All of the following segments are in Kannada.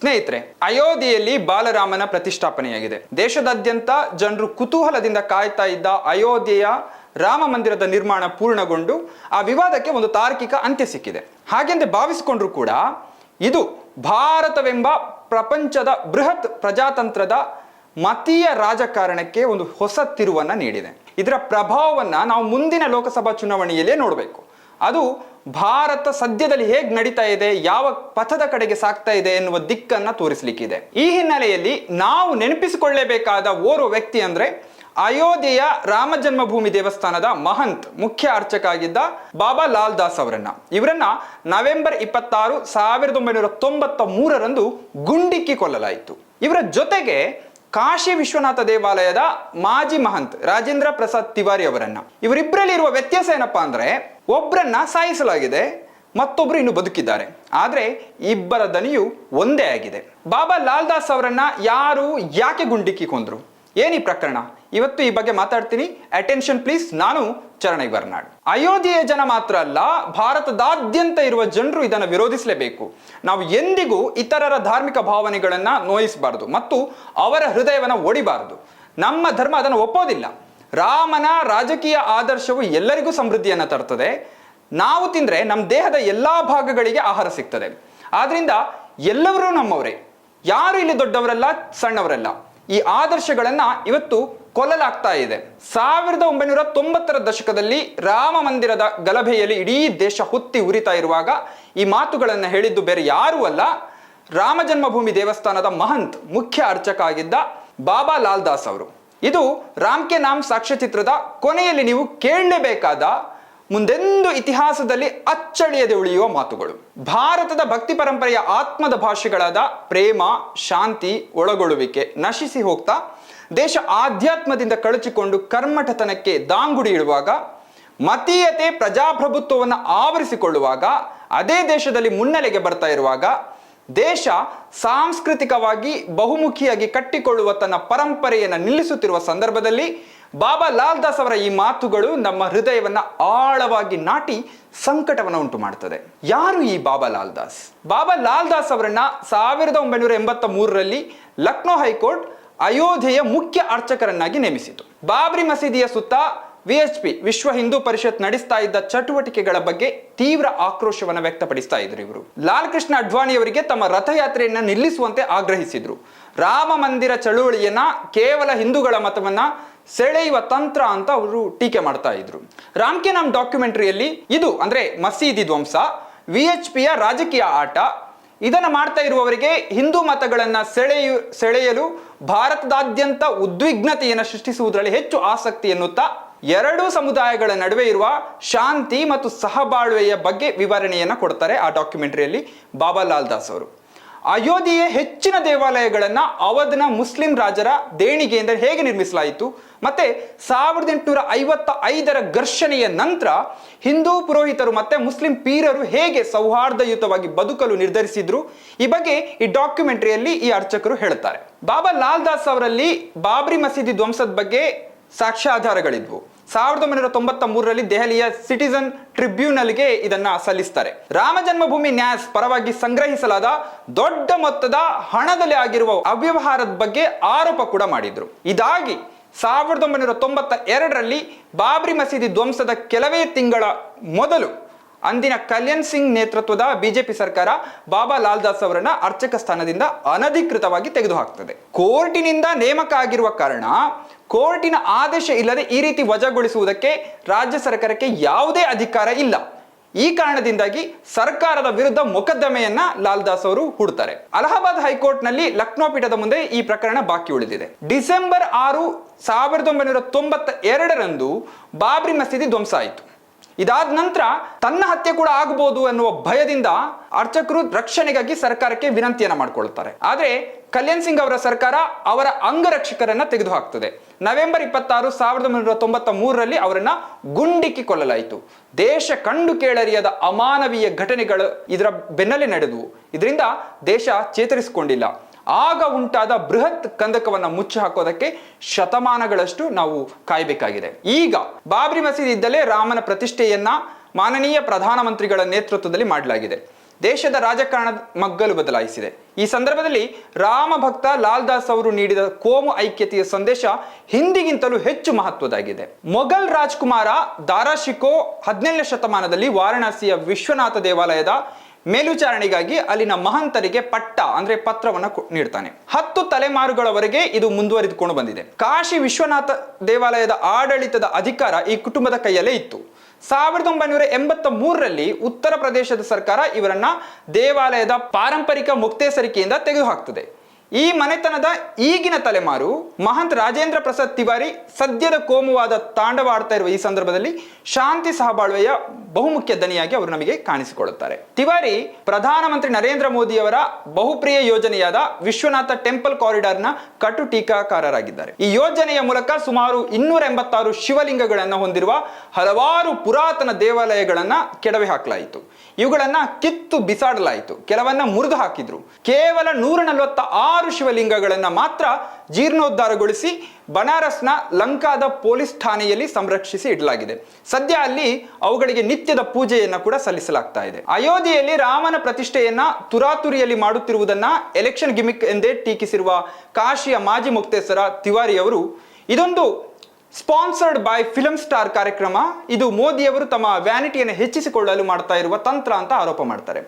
ಸ್ನೇಹಿತರೆ, ಅಯೋಧ್ಯೆಯಲ್ಲಿ ಬಾಲರಾಮನ ಪ್ರತಿಷ್ಠಾಪನೆಯಾಗಿದೆ. ದೇಶದಾದ್ಯಂತ ಜನರು ಕುತೂಹಲದಿಂದ ಕಾಯ್ತಾ ಇದ್ದ ಅಯೋಧ್ಯೆಯ ರಾಮ ಮಂದಿರದ ನಿರ್ಮಾಣ ಪೂರ್ಣಗೊಂಡು ಆ ವಿವಾದಕ್ಕೆ ಒಂದು ತಾರ್ಕಿಕ ಅಂತ್ಯ ಸಿಕ್ಕಿದೆ. ಹಾಗೆಂದೇ ಭಾವಿಸಿಕೊಂಡ್ರು ಕೂಡ ಇದು ಭಾರತವೆಂಬ ಪ್ರಪಂಚದ ಬೃಹತ್ ಪ್ರಜಾತಂತ್ರದ ಮತೀಯ ರಾಜಕಾರಣಕ್ಕೆ ಒಂದು ಹೊಸ ತಿರುವನ್ನು ನೀಡಿದೆ. ಇದರ ಪ್ರಭಾವವನ್ನು ನಾವು ಮುಂದಿನ ಲೋಕಸಭಾ ಚುನಾವಣೆಯಲ್ಲೇ ನೋಡಬೇಕು. ಅದು ಭಾರತ ಸದ್ಯದಲ್ಲಿ ಹೇಗೆ ನಡೀತಾ ಇದೆ, ಯಾವ ಪಥದ ಕಡೆಗೆ ಸಾಗ್ತಾ ಇದೆ ಎನ್ನುವ ದಿಕ್ಕನ್ನ ತೋರಿಸಲಿಕ್ಕಿದೆ. ಈ ಹಿನ್ನೆಲೆಯಲ್ಲಿ ನಾವು ನೆನಪಿಸಿಕೊಳ್ಳಬೇಕಾದ ಓರ್ವ ವ್ಯಕ್ತಿ ಅಂದ್ರೆ ಅಯೋಧ್ಯೆಯ ರಾಮ ಜನ್ಮಭೂಮಿ ದೇವಸ್ಥಾನದ ಮಹಂತ್, ಮುಖ್ಯ ಅರ್ಚಕ ಆಗಿದ್ದ ಬಾಬಾ ಲಾಲ್ ದಾಸ್ ಅವರನ್ನ. ಇವರನ್ನ ನವೆಂಬರ್ ಇಪ್ಪತ್ತಾರು ಸಾವಿರದ ಒಂಬೈನೂರ ತೊಂಬತ್ತ ಮೂರರಂದು ಗುಂಡಿಕ್ಕಿ ಕೊಲ್ಲಲಾಯಿತು. ಇವರ ಜೊತೆಗೆ ಕಾಶಿ ವಿಶ್ವನಾಥ ದೇವಾಲಯದ ಮಾಜಿ ಮಹಂತ್ ರಾಜೇಂದ್ರ ಪ್ರಸಾದ್ ತಿವಾರಿ ಅವರನ್ನ. ಇವರಿಬ್ಬರಲ್ಲಿ ಇರುವ ವ್ಯತ್ಯಾಸ ಏನಪ್ಪಾ ಅಂದ್ರೆ ಒಬ್ಬರನ್ನ ಸಾಯಿಸಲಾಗಿದೆ ಮತ್ತೊಬ್ಬರು ಇನ್ನು ಬದುಕಿದ್ದಾರೆ. ಆದರೆ ಇಬ್ಬರ ದನಿಯು ಒಂದೇ ಆಗಿದೆ. ಬಾಬಾ ಲಾಲ್ ದಾಸ್ ಅವರನ್ನ ಯಾರು ಯಾಕೆ ಗುಂಡಿಕ್ಕಿ ಕೊಂದ್ರು? ಏನಿ ಪ್ರಕರಣ? ಇವತ್ತು ಈ ಬಗ್ಗೆ ಮಾತಾಡ್ತೀನಿ. ಅಟೆನ್ಷನ್ ಪ್ಲೀಸ್ ನಾನು ಚರಣೈ ಬರ್ನಾಡ್. ಅಯೋಧ್ಯೆಯ ಜನ ಮಾತ್ರ ಅಲ್ಲ, ಭಾರತದಾದ್ಯಂತ ಇರುವ ಜನರು ಇದನ್ನು ವಿರೋಧಿಸಲೇಬೇಕು. ನಾವು ಎಂದಿಗೂ ಇತರರ ಧಾರ್ಮಿಕ ಭಾವನೆಗಳನ್ನು ನೋಯಿಸಬಾರದು ಮತ್ತು ಅವರ ಹೃದಯವನ್ನು ಒಡಿಬಾರದು. ನಮ್ಮ ಧರ್ಮ ಅದನ್ನು ಒಪ್ಪೋದಿಲ್ಲ. ರಾಮನ ರಾಜಕೀಯ ಆದರ್ಶವು ಎಲ್ಲರಿಗೂ ಸಮೃದ್ಧಿಯನ್ನು ತರ್ತದೆ. ನಾವು ತಿಂದರೆ ನಮ್ಮ ದೇಹದ ಎಲ್ಲ ಭಾಗಗಳಿಗೆ ಆಹಾರ ಸಿಗ್ತದೆ. ಆದ್ರಿಂದ ಎಲ್ಲರೂ ನಮ್ಮವರೇ. ಯಾರು ಇಲ್ಲಿ ದೊಡ್ಡವರಲ್ಲ, ಸಣ್ಣವರಲ್ಲ. ಈ ಆದರ್ಶಗಳನ್ನ ಇವತ್ತು ಕೊಲ್ಲಲಾಗ್ತಾ ಇದೆ. ಸಾವಿರದ ಒಂಬೈನೂರ ತೊಂಬತ್ತರ ದಶಕದಲ್ಲಿ ರಾಮ ಮಂದಿರದ ಗಲಭೆಯಲ್ಲಿ ಇಡೀ ದೇಶ ಹುತ್ತಿ ಉರಿತಾ ಇರುವಾಗ ಈ ಮಾತುಗಳನ್ನು ಹೇಳಿದ್ದು ಬೇರೆ ಯಾರೂ ಅಲ್ಲ. ರಾಮ ಜನ್ಮಭೂಮಿ ದೇವಸ್ಥಾನದ ಮಹಂತ್ ಮುಖ್ಯ ಅರ್ಚಕ ಆಗಿದ್ದ ಬಾಬಾ ಲಾಲ್ ದಾಸ್ ಅವರು. ಇದು ರಾಮ್ ಕೆ ನಾಮ್ ಸಾಕ್ಷ್ಯಚಿತ್ರದ ಕೊನೆಯಲ್ಲಿ ನೀವು ಕೇಳಲೇಬೇಕಾದ ಮುಂದೆಂದು ಇತಿಹಾಸದಲ್ಲಿ ಅಚ್ಚಳಿಯದೆ ಉಳಿಯುವ ಮಾತುಗಳು. ಭಾರತದ ಭಕ್ತಿ ಪರಂಪರೆಯ ಆತ್ಮದ ಭಾಷೆಗಳಾದ ಪ್ರೇಮ, ಶಾಂತಿ, ಒಳಗೊಳ್ಳುವಿಕೆ, ನಶಿಸಿ ಹೋಗ್ತಾ, ದೇಶ ಆಧ್ಯಾತ್ಮದಿಂದ ಕಳಚಿಕೊಂಡು ಕರ್ಮಠತನಕ್ಕೆ ದಾಂಗುಡಿ ಇಡುವಾಗ, ಮತೀಯತೆ ಪ್ರಜಾಪ್ರಭುತ್ವವನ್ನು ಆವರಿಸಿಕೊಳ್ಳುವಾಗ, ಅದೇ ದೇಶದಲ್ಲಿ ಮುನ್ನೆಲೆಗೆ ಬರ್ತಾ ಇರುವಾಗ ದೇಶ ಸಾಂಸ್ಕೃತಿಕವಾಗಿ ಬಹುಮುಖಿಯಾಗಿ ಕಟ್ಟಿಕೊಳ್ಳುವ ತನ್ನ ಪರಂಪರೆಯನ್ನು ನಿಲ್ಲಿಸುತ್ತಿರುವ ಸಂದರ್ಭದಲ್ಲಿ ಬಾಬಾ ಲಾಲ್ ದಾಸ್ ಅವರ ಈ ಮಾತುಗಳು ನಮ್ಮ ಹೃದಯವನ್ನು ಆಳವಾಗಿ ನಾಟಿ ಸಂಕಟವನ್ನು ಉಂಟು ಮಾಡ್ತದೆ ಯಾರು ಈ ಬಾಬಾ ಲಾಲ್ ದಾಸ್ ಬಾಬಾ ಲಾಲ್ ದಾಸ್ ಅವರನ್ನ ಸಾವಿರದ ಒಂಬೈನೂರ ಎಂಬತ್ತ ಮೂರರಲ್ಲಿ ಲಕ್ನೋ ಹೈಕೋರ್ಟ್ ಅಯೋಧ್ಯೆಯ ಮುಖ್ಯ ಅರ್ಚಕರನ್ನಾಗಿ ನೇಮಿಸಿತು. ಬಾಬ್ರಿ ಮಸೀದಿಯ ಸುತ್ತ ವಿಎಚ್ಪಿ ವಿಶ್ವ ಹಿಂದೂ ಪರಿಷತ್ ನಡೆಸ್ತಾ ಇದ್ದ ಚಟುವಟಿಕೆಗಳ ಬಗ್ಗೆ ತೀವ್ರ ಆಕ್ರೋಶವನ್ನು ವ್ಯಕ್ತಪಡಿಸ್ತಾ ಇದ್ರು ಇವರು. ಲಾಲ್ ಕೃಷ್ಣ ಅಡ್ವಾಣಿ ಅವರಿಗೆ ತಮ್ಮ ರಥಯಾತ್ರೆಯನ್ನು ನಿಲ್ಲಿಸುವಂತೆ ಆಗ್ರಹಿಸಿದ್ರು. ರಾಮ ಮಂದಿರ ಚಳುವಳಿಯನ್ನ ಕೇವಲ ಹಿಂದೂಗಳ ಮತವನ್ನ ಸೆಳೆಯುವ ತಂತ್ರ ಅಂತ ಅವರು ಟೀಕೆ ಮಾಡ್ತಾ ಇದ್ರು. ರಾಮ್ಕೆ ನಾಮ್ ಡಾಕ್ಯುಮೆಂಟರಿಯಲ್ಲಿ ಇದು, ಅಂದ್ರೆ ಮಸೀದಿ ಧ್ವಂಸ ವಿ ಎಚ್ ರಾಜಕೀಯ ಆಟ, ಇದನ್ನು ಮಾಡ್ತಾ ಇರುವವರಿಗೆ ಹಿಂದೂ ಮತಗಳನ್ನ ಸೆಳೆಯು, ಸೆಳೆಯಲು ಭಾರತದಾದ್ಯಂತ ಉದ್ವಿಗ್ನತೆಯನ್ನು ಸೃಷ್ಟಿಸುವುದರಲ್ಲಿ ಹೆಚ್ಚು ಆಸಕ್ತಿ ಎನ್ನುತ್ತಾ ಎರಡೂ ಸಮುದಾಯಗಳ ನಡುವೆ ಇರುವ ಶಾಂತಿ ಮತ್ತು ಸಹಬಾಳ್ವೆಯ ಬಗ್ಗೆ ವಿವರಣೆಯನ್ನು ಕೊಡ್ತಾರೆ ಆ ಡಾಕ್ಯುಮೆಂಟರಿಯಲ್ಲಿ ಬಾಬಾ ಲಾಲ್ ದಾಸ್ ಅವರು. ಅಯೋಧ್ಯೆಯ ಹೆಚ್ಚಿನ ದೇವಾಲಯಗಳನ್ನು ಅವಧನ ಮುಸ್ಲಿಂ ರಾಜರ ದೇಣಿಗೆಯಿಂದ ಹೇಗೆ ನಿರ್ಮಿಸಲಾಯಿತು ಮತ್ತೆ ಸಾವಿರದ ಎಂಟುನೂರ ಐವತ್ತ ಐದರ ಘರ್ಷಣೆಯ ನಂತರ ಹಿಂದೂ ಪುರೋಹಿತರು ಮತ್ತೆ ಮುಸ್ಲಿಂ ಪೀರರು ಹೇಗೆ ಸೌಹಾರ್ದಯುತವಾಗಿ ಬದುಕಲು ನಿರ್ಧರಿಸಿದ್ರು ಈ ಬಗ್ಗೆ ಈ ಡಾಕ್ಯುಮೆಂಟರಿಯಲ್ಲಿ ಈ ಅರ್ಚಕರು ಹೇಳುತ್ತಾರೆ ಬಾಬಾ ಲಾಲ್ ದಾಸ್ ಅವರಲ್ಲಿ ಬಾಬ್ರಿ ಮಸೀದಿ ಧ್ವಂಸದ ಬಗ್ಗೆ ಸಾಕ್ಷ್ಯಾಧಾರಗಳಿದ್ವು. ಸಾವಿರದ ಒಂಬೈನೂರ ತೊಂಬತ್ತ ಮೂರರಲ್ಲಿ ದೆಹಲಿಯ ಸಿಟಿಸನ್ ಟ್ರಿಬ್ಯೂನಲ್ಗೆ ಇದನ್ನ ಸಲ್ಲಿಸ್ತಾರೆ. ರಾಮ ಜನ್ಮಭೂಮಿ ನ್ಯಾಸ್ ಪರವಾಗಿ ಸಂಗ್ರಹಿಸಲಾದ ದೊಡ್ಡ ಮೊತ್ತದ ಹಣದಲ್ಲಿ ಆಗಿರುವ ಅವ್ಯವಹಾರದ ಬಗ್ಗೆ ಆರೋಪ ಕೂಡ ಮಾಡಿದ್ರು. ಇದಾಗಿ ಸಾವಿರದ ಒಂಬೈನೂರ ತೊಂಬತ್ತ ಎರಡರಲ್ಲಿ ಬಾಬ್ರಿ ಮಸೀದಿ ಧ್ವಂಸದ ಕೆಲವೇ ತಿಂಗಳ ಮೊದಲು ಅಂದಿನ ಕಲ್ಯಾಣ್ ಸಿಂಗ್ ನೇತೃತ್ವದ ಬಿಜೆಪಿ ಸರ್ಕಾರ ಬಾಬಾ ಲಾಲ್ ದಾಸ್ ಅವರನ್ನ ಅರ್ಚಕ ಸ್ಥಾನದಿಂದ ಅನಧಿಕೃತವಾಗಿ ತೆಗೆದುಹಾಕ್ತದೆ. ಕೋರ್ಟಿನಿಂದ ನೇಮಕ ಆಗಿರುವ ಕಾರಣ ಕೋರ್ಟಿನ ಆದೇಶ ಇಲ್ಲದೆ ಈ ರೀತಿ ವಜಾಗೊಳಿಸುವುದಕ್ಕೆ ರಾಜ್ಯ ಸರ್ಕಾರಕ್ಕೆ ಯಾವುದೇ ಅಧಿಕಾರ ಇಲ್ಲ. ಈ ಕಾರಣದಿಂದಾಗಿ ಸರ್ಕಾರದ ವಿರುದ್ಧ ಮೊಕದ್ದಮೆಯನ್ನ ಲಾಲ್ ದಾಸ್ ಅವರು ಹುಡ್ತಾರೆ. ಅಲಹಾಬಾದ್ ಹೈಕೋರ್ಟ್ನಲ್ಲಿ ಲಕ್ನೋ ಪೀಠದ ಮುಂದೆ ಈ ಪ್ರಕರಣ ಬಾಕಿ ಉಳಿದಿದೆ. ಡಿಸೆಂಬರ್ ಆರು ಸಾವಿರದ ಒಂಬೈನೂರ ತೊಂಬತ್ತ ಎರಡರಂದು ಬಾಬ್ರಿ ಮಸೀದಿ ಧ್ವಂಸ ಆಯಿತು. ಇದಾದ ನಂತರ ತನ್ನ ಹತ್ಯೆ ಕೂಡ ಆಗಬಹುದು ಅನ್ನುವ ಭಯದಿಂದ ಅರ್ಚಕರು ರಕ್ಷಣೆಗಾಗಿ ಸರ್ಕಾರಕ್ಕೆ ವಿನಂತಿಯನ್ನ ಮಾಡಿಕೊಳ್ತಾರೆ ಆದ್ರೆ ಕಲ್ಯಾಣ್ ಸಿಂಗ್ ಅವರ ಸರ್ಕಾರ ಅವರ ಅಂಗರಕ್ಷಕರನ್ನ ತೆಗೆದುಹಾಕ್ತದೆ. ನವೆಂಬರ್ ಇಪ್ಪತ್ತಾರು ಸಾವಿರದ ಒಂಬೈನೂರ ತೊಂಬತ್ತ ಮೂರರಲ್ಲಿ ಅವರನ್ನ ಗುಂಡಿಕ್ಕಿ ಕೊಲ್ಲಲಾಯಿತು ದೇಶ ಕಂಡು ಕೇಳರಿಯದ ಅಮಾನವೀಯ ಘಟನೆಗಳು ಇದರ ಬೆನ್ನಲ್ಲೇ ನಡೆದವು. ಇದರಿಂದ ದೇಶ ಚೇತರಿಸಿಕೊಂಡಿಲ್ಲ. ಆಗ ಉಂಟಾದ ಬೃಹತ್ ಕಂದಕವನ್ನು ಮುಚ್ಚಿ ಹಾಕೋದಕ್ಕೆ ಶತಮಾನಗಳಷ್ಟು ನಾವು ಕಾಯಬೇಕಾಗಿದೆ. ಈಗ ಬಾಬ್ರಿ ಮಸೀದಿ ಇದ್ದಲೇ ರಾಮನ ಪ್ರತಿಷ್ಠೆಯನ್ನ ಮಾನನೀಯ ಪ್ರಧಾನಮಂತ್ರಿಗಳ ನೇತೃತ್ವದಲ್ಲಿ ಮಾಡಲಾಗಿದೆ. ದೇಶದ ರಾಜಕಾರಣದ ಮಗ್ಗಲು ಬದಲಾಯಿಸಿದೆ. ಈ ಸಂದರ್ಭದಲ್ಲಿ ರಾಮ ಭಕ್ತ ಲಾಲ್ ದಾಸ್ ಅವರು ನೀಡಿದ ಕೋಮು ಐಕ್ಯತೆಯ ಸಂದೇಶ ಹಿಂದಿಗಿಂತಲೂ ಹೆಚ್ಚು ಮಹತ್ವದಾಗಿದೆ ಮೊಘಲ್ ರಾಜ್ಕುಮಾರ ದಾರಾಶಿಕೋ ಹದಿನೇಳನೇ ಶತಮಾನದಲ್ಲಿ ವಾರಣಾಸಿಯ ವಿಶ್ವನಾಥ ದೇವಾಲಯದ ಮೇಲ್ವಿಚಾರಣೆಗಾಗಿ ಅಲ್ಲಿನ ಮಹಂತರಿಗೆ ಪಟ್ಟ, ಅಂದ್ರೆ ಪತ್ರವನ್ನ ನೀಡ್ತಾನೆ. ಹತ್ತು ತಲೆಮಾರುಗಳವರೆಗೆ ಇದು ಮುಂದುವರಿದುಕೊಂಡು ಬಂದಿದೆ. ಕಾಶಿ ವಿಶ್ವನಾಥ ದೇವಾಲಯದ ಆಡಳಿತದ ಅಧಿಕಾರ ಈ ಕುಟುಂಬದ ಕೈಯಲ್ಲೇ ಇತ್ತು. ಸಾವಿರದ ಒಂಬೈನೂರ ಎಂಬತ್ತ ಮೂರರಲ್ಲಿ ಉತ್ತರ ಪ್ರದೇಶದ ಸರ್ಕಾರ ಇವರನ್ನ ದೇವಾಲಯದ ಪಾರಂಪರಿಕ ಮುಕ್ತೇಸರಿಕೆಯಿಂದ ತೆಗೆದುಹಾಕ್ತದೆ. ಈ ಮನೆತನದ ಈಗಿನ ತಲೆಮಾರು ಮಹಂತ್ ರಾಜೇಂದ್ರ ಪ್ರಸಾದ್ ತಿವಾರಿ ಸದ್ಯದ ಕೋಮುವಾದ ತಾಂಡವಾಡ್ತಾ ಇರುವ ಈ ಸಂದರ್ಭದಲ್ಲಿ ಶಾಂತಿ ಸಹಬಾಳ್ವೆಯ ಬಹುಮುಖ್ಯ ದನಿಯಾಗಿ ಅವರು ನಮಗೆ ಕಾಣಿಸಿಕೊಳ್ಳುತ್ತಾರೆ. ತಿವಾರಿ ಪ್ರಧಾನಮಂತ್ರಿ ನರೇಂದ್ರ ಮೋದಿಯವರ ಬಹುಪ್ರಿಯ ಯೋಜನೆಯಾದ ವಿಶ್ವನಾಥ ಟೆಂಪಲ್ ಕಾರಿಡಾರ್ನ ಕಟು ಟೀಕಾಕಾರರಾಗಿದ್ದಾರೆ. ಈ ಯೋಜನೆಯ ಮೂಲಕ ಸುಮಾರು ಇನ್ನೂರ ಎಂಬತ್ತಾರು ಶಿವಲಿಂಗಗಳನ್ನು ಹೊಂದಿರುವ ಹಲವಾರು ಪುರಾತನ ದೇವಾಲಯಗಳನ್ನ ಕೆಡವೆ ಹಾಕಲಾಯಿತು. ಇವುಗಳನ್ನ ಕಿತ್ತು ಬಿಸಾಡಲಾಯಿತು. ಕೆಲವನ್ನ ಮುರಿದು ಹಾಕಿದ್ರು. ಕೇವಲ ನೂರ ನಲವತ್ತ ಆರು ಶಿವಲಿಂಗಗಳನ್ನ ಮಾತ್ರ ಜೀರ್ಣೋದ್ಧಾರಗೊಳಿಸಿ ಬನಾರಸ್ನ ಲಂಕಾದ ಪೊಲೀಸ್ ಠಾಣೆಯಲ್ಲಿ ಸಂರಕ್ಷಿಸಿ ಇಡಲಾಗಿದೆ. ಸದ್ಯ ಅಲ್ಲಿ ಅವುಗಳಿಗೆ ನಿತ್ಯದ ಪೂಜೆಯನ್ನ ಕೂಡ ಸಲ್ಲಿಸಲಾಗ್ತಾ ಇದೆ. ಅಯೋಧ್ಯೆಯಲ್ಲಿ ರಾಮನ ಪ್ರತಿಷ್ಠೆಯನ್ನ ತುರಾತುರಿಯಲ್ಲಿ ಮಾಡುತ್ತಿರುವುದನ್ನ ಎಲೆಕ್ಷನ್ ಗಿಮಿಕ್ ಎಂದೇ ಟೀಕಿಸಿರುವ ಕಾಶಿಯ ಮಾಜಿ ಮುಕ್ತೇಸರ ತಿವಾರಿ ಅವರು ಇದೊಂದು ಸ್ಪಾನ್ಸರ್ಡ್ ಬೈ ಫಿಲಂ ಸ್ಟಾರ್ ಕಾರ್ಯಕ್ರಮ. ಇದು ಮೋದಿಯವರು ತಮ್ಮ ವ್ಯಾನಿಟಿಯನ್ನು ಹೆಚ್ಚಿಸಿಕೊಳ್ಳಲು ಮಾಡ್ತಾ ಇರುವ ತಂತ್ರ ಅಂತ ಆರೋಪ ಮಾಡ್ತಾರೆ.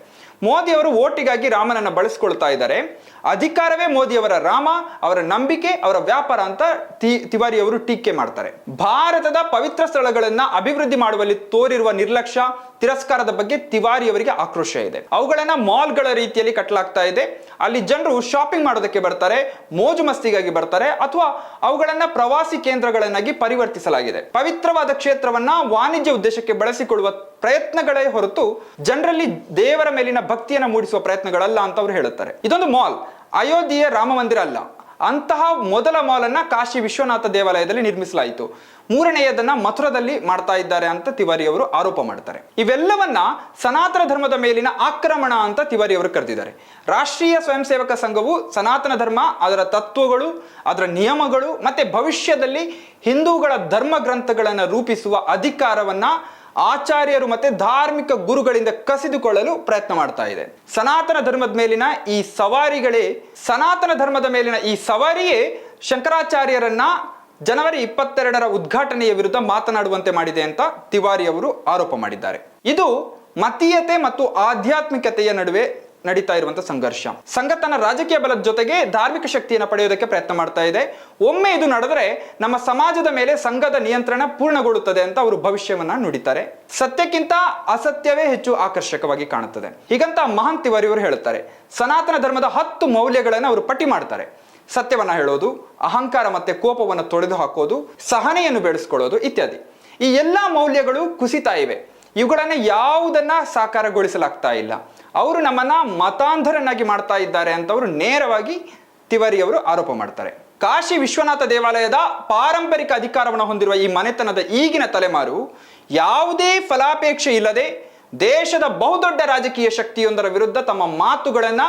ಮೋದಿಯವರು ಓಟಿಗಾಗಿ ರಾಮನನ್ನು ಬಳಸಿಕೊಳ್ತಾ ಇದ್ದಾರೆ. ಅಧಿಕಾರವೇ ಮೋದಿಯವರ ರಾಮ, ಅವರ ನಂಬಿಕೆ, ಅವರ ವ್ಯಾಪಾರ ಅಂತ ತಿ ತಿವಾರಿ ಅವರು ಟೀಕೆ ಮಾಡ್ತಾರೆ. ಭಾರತದ ಪವಿತ್ರ ಸ್ಥಳಗಳನ್ನು ಅಭಿವೃದ್ಧಿ ಮಾಡುವಲ್ಲಿ ತೋರಿರುವ ನಿರ್ಲಕ್ಷ್ಯ ತಿರಸ್ಕಾರದ ಬಗ್ಗೆ ತಿವಾರಿ ಅವರಿಗೆ ಆಕ್ರೋಶ ಇದೆ. ಅವುಗಳನ್ನ ಮಾಲ್ಗಳ ರೀತಿಯಲ್ಲಿ ಕಟ್ಟಲಾಗ್ತಾ ಇದೆ. ಅಲ್ಲಿ ಜನರು ಶಾಪಿಂಗ್ ಮಾಡೋದಕ್ಕೆ ಬರ್ತಾರೆ, ಮೋಜು ಮಸ್ತಿಗಾಗಿ ಬರ್ತಾರೆ ಅಥವಾ ಅವುಗಳನ್ನ ಪ್ರವಾಸಿ ಕೇಂದ್ರಗಳನ್ನಾಗಿ ಪರಿವರ್ತಿಸಲಾಗಿದೆ. ಪವಿತ್ರವಾದ ಕ್ಷೇತ್ರವನ್ನ ವಾಣಿಜ್ಯ ಉದ್ದೇಶಕ್ಕೆ ಬಳಸಿಕೊಳ್ಳುವ ಪ್ರಯತ್ನಗಳೇ ಹೊರತು ಜನರಲ್ಲಿ ದೇವರ ಮೇಲಿನ ಭಕ್ತಿಯನ್ನು ಮೂಡಿಸುವ ಪ್ರಯತ್ನಗಳಲ್ಲ ಅಂತ ಅವರು ಹೇಳುತ್ತಾರೆ. ಇದೊಂದು ಮಾಲ್, ಅಯೋಧ್ಯೆಯ ರಾಮ ಮಂದಿರ ಅಲ್ಲ. ಅಂತಹ ಮೊದಲ ಮಾಲನ್ನು ಕಾಶಿ ವಿಶ್ವನಾಥ ದೇವಾಲಯದಲ್ಲಿ ನಿರ್ಮಿಸಲಾಯಿತು. ಮೂರನೆಯದನ್ನ ಮಥುರದಲ್ಲಿ ಮಾಡ್ತಾ ಇದ್ದಾರೆ ಅಂತ ತಿವಾರಿ ಅವರು ಆರೋಪ ಮಾಡ್ತಾರೆ. ಇವೆಲ್ಲವನ್ನ ಸನಾತನ ಧರ್ಮದ ಮೇಲಿನ ಆಕ್ರಮಣ ಅಂತ ತಿವಾರಿ ಅವರು ಕರೆದಿದ್ದಾರೆ. ರಾಷ್ಟ್ರೀಯ ಸ್ವಯಂ ಸೇವಕ ಸಂಘವು ಸನಾತನ ಧರ್ಮ, ಅದರ ತತ್ವಗಳು, ಅದರ ನಿಯಮಗಳು ಮತ್ತೆ ಭವಿಷ್ಯದಲ್ಲಿ ಹಿಂದೂಗಳ ಧರ್ಮ ಗ್ರಂಥಗಳನ್ನು ರೂಪಿಸುವ ಅಧಿಕಾರವನ್ನ ಆಚಾರ್ಯರು ಮತ್ತೆ ಧಾರ್ಮಿಕ ಗುರುಗಳಿಂದ ಕಸಿದುಕೊಳ್ಳಲು ಪ್ರಯತ್ನ ಮಾಡ್ತಾ ಇದೆ. ಸನಾತನ ಧರ್ಮದ ಮೇಲಿನ ಈ ಸವಾರಿಗಳೇ, ಸನಾತನ ಧರ್ಮದ ಮೇಲಿನ ಈ ಸವಾರಿಯೇ ಶಂಕರಾಚಾರ್ಯರನ್ನ ಜನವರಿ ಇಪ್ಪತ್ತೆರಡರ ಉದ್ಘಾಟನೆಯ ವಿರುದ್ಧ ಮಾತನಾಡುವಂತೆ ಮಾಡಿದೆ ಅಂತ ತಿವಾರಿ ಅವರು ಆರೋಪ ಮಾಡಿದ್ದಾರೆ. ಇದು ಮತೀಯತೆ ಮತ್ತು ಆಧ್ಯಾತ್ಮಿಕತೆಯ ನಡುವೆ ನಡೀತಾ ಇರುವಂತಹ ಸಂಘರ್ಷ. ಸಂಘ ತನ್ನ ರಾಜಕೀಯ ಬಲದ ಜೊತೆಗೆ ಧಾರ್ಮಿಕ ಶಕ್ತಿಯನ್ನು ಪಡೆಯೋದಕ್ಕೆ ಪ್ರಯತ್ನ ಮಾಡ್ತಾ ಇದೆ. ಒಮ್ಮೆ ಇದು ನಡೆದರೆ ನಮ್ಮ ಸಮಾಜದ ಮೇಲೆ ಸಂಘದ ನಿಯಂತ್ರಣ ಪೂರ್ಣಗೊಳ್ಳುತ್ತದೆ ಅಂತ ಅವರು ಭವಿಷ್ಯವನ್ನ ನುಡಿತಾರೆ. ಸತ್ಯಕ್ಕಿಂತ ಅಸತ್ಯವೇ ಹೆಚ್ಚು ಆಕರ್ಷಕವಾಗಿ ಕಾಣುತ್ತದೆ. ಹೀಗಂತ ಮಹಾನ್ ತಿವಾರಿ ಅವರು ಹೇಳುತ್ತಾರೆ, ಸನಾತನ ಧರ್ಮದ ಹತ್ತು ಮೌಲ್ಯಗಳನ್ನು ಅವರು ಪಟ್ಟಿ ಮಾಡ್ತಾರೆ. ಸತ್ಯವನ್ನ ಹೇಳೋದು, ಅಹಂಕಾರ ಮತ್ತೆ ಕೋಪವನ್ನು ತೊಡೆದು ಹಾಕೋದು, ಸಹನೆಯನ್ನು ಬೆಳೆಸ್ಕೊಳ್ಳೋದು ಇತ್ಯಾದಿ. ಈ ಎಲ್ಲಾ ಮೌಲ್ಯಗಳು ಕುಸಿತಾ ಇವೆ. ಇವುಗಳನ್ನ ಯಾವುದನ್ನ ಸಾಕಾರಗೊಳಿಸಲಾಗ್ತಾ ಇಲ್ಲ. ಅವರು ನಮ್ಮನ್ನ ಮತಾಂಧರನ್ನಾಗಿ ಮಾಡ್ತಾ ಇದ್ದಾರೆ ಅಂತ ಅವರು ನೇರವಾಗಿ ತಿವಾರಿ ಅವರು ಆರೋಪ ಮಾಡ್ತಾರೆ. ಕಾಶಿ ವಿಶ್ವನಾಥ ದೇವಾಲಯದ ಪಾರಂಪರಿಕ ಅಧಿಕಾರವನ್ನು ಹೊಂದಿರುವ ಈ ಮನೆತನದ ಈಗಿನ ತಲೆಮಾರು ಯಾವುದೇ ಫಲಾಪೇಕ್ಷೆ ಇಲ್ಲದೆ ದೇಶದ ಬಹುದೊಡ್ಡ ರಾಜಕೀಯ ಶಕ್ತಿಯೊಂದರ ವಿರುದ್ಧ ತಮ್ಮ ಮಾತುಗಳನ್ನ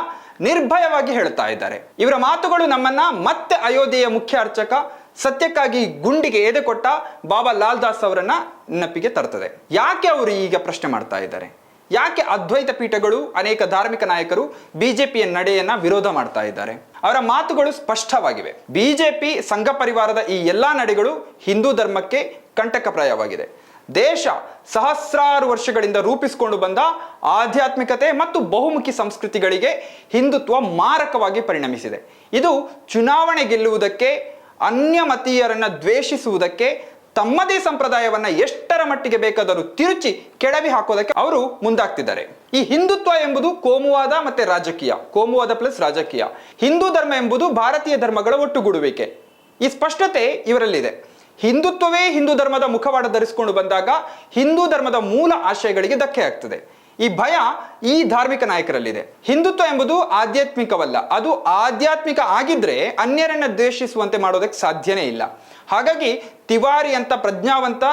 ನಿರ್ಭಯವಾಗಿ ಹೇಳ್ತಾ ಇದ್ದಾರೆ. ಇವರ ಮಾತುಗಳು ನಮ್ಮನ್ನ ಮತ್ತೆ ಅಯೋಧ್ಯೆಯ ಮುಖ್ಯ ಅರ್ಚಕ ಸತ್ಯಕ್ಕಾಗಿ ಗುಂಡಿಗೆ ಎದೆ ಕೊಟ್ಟ ಬಾಬಾ ಲಾಲ್ ದಾಸ್ ಅವರನ್ನ ನೆನಪಿಗೆ ತರ್ತದೆ. ಯಾಕೆ ಅವರು ಈಗ ಪ್ರಶ್ನೆ ಮಾಡ್ತಾ ಇದ್ದಾರೆ? ಯಾಕೆ ಅದ್ವೈತ ಪೀಠಗಳು ಅನೇಕ ಧಾರ್ಮಿಕ ನಾಯಕರು ಬಿಜೆಪಿಯ ನಡೆಯನ್ನ ವಿರೋಧ ಮಾಡ್ತಾ ಇದ್ದಾರೆ? ಅವರ ಮಾತುಗಳು ಸ್ಪಷ್ಟವಾಗಿವೆ. ಬಿಜೆಪಿ ಸಂಘ ಪರಿವಾರದ ಈ ಎಲ್ಲಾ ನಡೆಗಳು ಹಿಂದೂ ಧರ್ಮಕ್ಕೆ ಕಂಟಕಪ್ರಾಯವಾಗಿದೆ. ದೇಶ ಸಹಸ್ರಾರು ವರ್ಷಗಳಿಂದ ರೂಪಿಸಿಕೊಂಡು ಬಂದ ಆಧ್ಯಾತ್ಮಿಕತೆ ಮತ್ತು ಬಹುಮುಖಿ ಸಂಸ್ಕೃತಿಗಳಿಗೆ ಹಿಂದುತ್ವ ಮಾರಕವಾಗಿ ಪರಿಣಮಿಸಿದೆ. ಇದು ಚುನಾವಣೆ ಗೆಲ್ಲುವುದಕ್ಕೆ ಅನ್ಯ ಮತೀಯರನ್ನು ದ್ವೇಷಿಸುವುದಕ್ಕೆ ತಮ್ಮದೇ ಸಂಪ್ರದಾಯವನ್ನ ಎಷ್ಟರ ಮಟ್ಟಿಗೆ ಬೇಕಾದರೂ ತಿರುಚಿ ಕೆಡವಿ ಹಾಕೋದಕ್ಕೆ ಅವರು ಮುಂದಾಗ್ತಿದ್ದಾರೆ. ಈ ಹಿಂದುತ್ವ ಎಂಬುದು ಕೋಮುವಾದ ಮತ್ತೆ ರಾಜಕೀಯ, ಕೋಮುವಾದ ಪ್ಲಸ್ ರಾಜಕೀಯ. ಹಿಂದೂ ಧರ್ಮ ಎಂಬುದು ಭಾರತೀಯ ಧರ್ಮಗಳ ಒಟ್ಟುಗೂಡುವಿಕೆ. ಈ ಸ್ಪಷ್ಟತೆ ಇವರಲ್ಲಿದೆ. ಹಿಂದುತ್ವವೇ ಹಿಂದೂ ಧರ್ಮದ ಮುಖವಾಡ ಧರಿಸಿಕೊಂಡು ಬಂದಾಗ ಹಿಂದೂ ಧರ್ಮದ ಮೂಲ ಆಶಯಗಳಿಗೆ ಧಕ್ಕೆ ಆಗ್ತದೆ. ಈ ಭಯ ಈ ಧಾರ್ಮಿಕ ನಾಯಕರಲ್ಲಿದೆ. ಹಿಂದುತ್ವ ಎಂಬುದು ಆಧ್ಯಾತ್ಮಿಕವಲ್ಲ. ಅದು ಆಧ್ಯಾತ್ಮಿಕ ಆಗಿದ್ರೆ ಅನ್ಯರನ್ನ ದ್ವೇಷಿಸುವಂತೆ ಮಾಡೋದಕ್ಕೆ ಸಾಧ್ಯನೇ ಇಲ್ಲ. ಹಾಗಾಗಿ ತಿವಾರಿ ಅಂತ ಪ್ರಜ್ಞಾವಂತ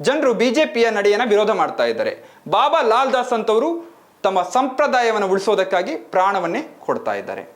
ಜನರು ಬಿಜೆಪಿಯ ನಡೆಯನ್ನ ವಿರೋಧ ಮಾಡ್ತಾ ಇದ್ದಾರೆ. ಬಾಬಾ ಲಾಲ್ ದಾಸ್ ಅಂತವರು ತಮ್ಮ ಸಂಪ್ರದಾಯವನ್ನು ಉಳಿಸೋದಕ್ಕಾಗಿ ಪ್ರಾಣವನ್ನೇ ಕೊಡ್ತಾ ಇದ್ದಾರೆ.